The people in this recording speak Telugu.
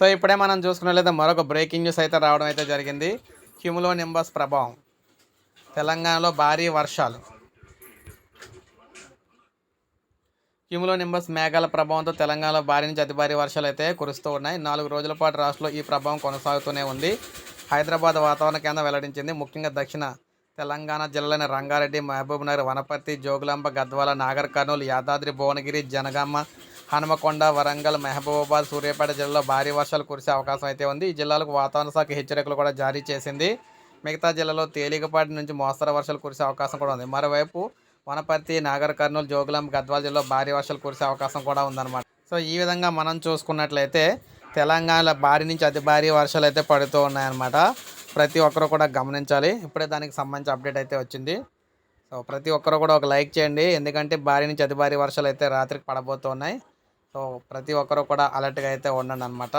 సో ఇప్పుడే మనం చూసుకున్నట్లయితే మరొక బ్రేకింగ్ న్యూస్ అయితే రావడం అయితే జరిగింది. క్యూములో నింబస్ ప్రభావం. తెలంగాణలో భారీ వర్షాలు. క్యూములో నింబస్ మేఘాల ప్రభావంతో తెలంగాణలో భారీ నుంచి అతి భారీ వర్షాలు అయితే కురుస్తూ ఉన్నాయి. నాలుగు రోజుల పాటు రాష్ట్రంలో ఈ ప్రభావం కొనసాగుతూనే ఉంది. హైదరాబాద్ వాతావరణ కేంద్రం వెల్లడించింది. ముఖ్యంగా దక్షిణ తెలంగాణ జిల్లాలైన రంగారెడ్డి మహబూబ్నగర్ వనపర్తి జోగులాంబ గద్వాల నాగర్ కర్నూలు యాదాద్రి భువనగిరి జనగామ హనుమకొండ వరంగల్ మహబూబాబాద్ సూర్యాపేట జిల్లాలో భారీ వర్షాలు కురిసే అవకాశం అయితే ఉంది. ఈ జిల్లాలకు వాతావరణ శాఖ హెచ్చరికలు కూడా జారీ చేసింది. మిగతా జిల్లాలో తేలికపాటి నుంచి మోస్తరు వర్షాలు కురిసే అవకాశం కూడా ఉంది. మరోవైపు వనపర్తి నాగర్ కర్నూలు జోగులాం గద్వాల జిల్లాలో భారీ వర్షాలు కురిసే అవకాశం కూడా ఉందన్నమాట. సో ఈ విధంగా మనం చూసుకున్నట్లయితే తెలంగాణలో భారీ నుంచి అతి భారీ వర్షాలు అయితే పడుతూ ఉన్నాయన్నమాట. ప్రతి ఒక్కరు కూడా గమనించాలి. ఇప్పుడే దానికి సంబంధించి అప్డేట్ అయితే వచ్చింది. సో ప్రతి ఒక్కరు కూడా ఒక లైక్ చేయండి. ఎందుకంటే భారీ నుంచి అతి భారీ వర్షాలు అయితే రాత్రికి పడబోతున్నాయి. సో ప్రతి ఒక్కరు కూడా అలర్ట్గా అయితే ఉండండి అనమాట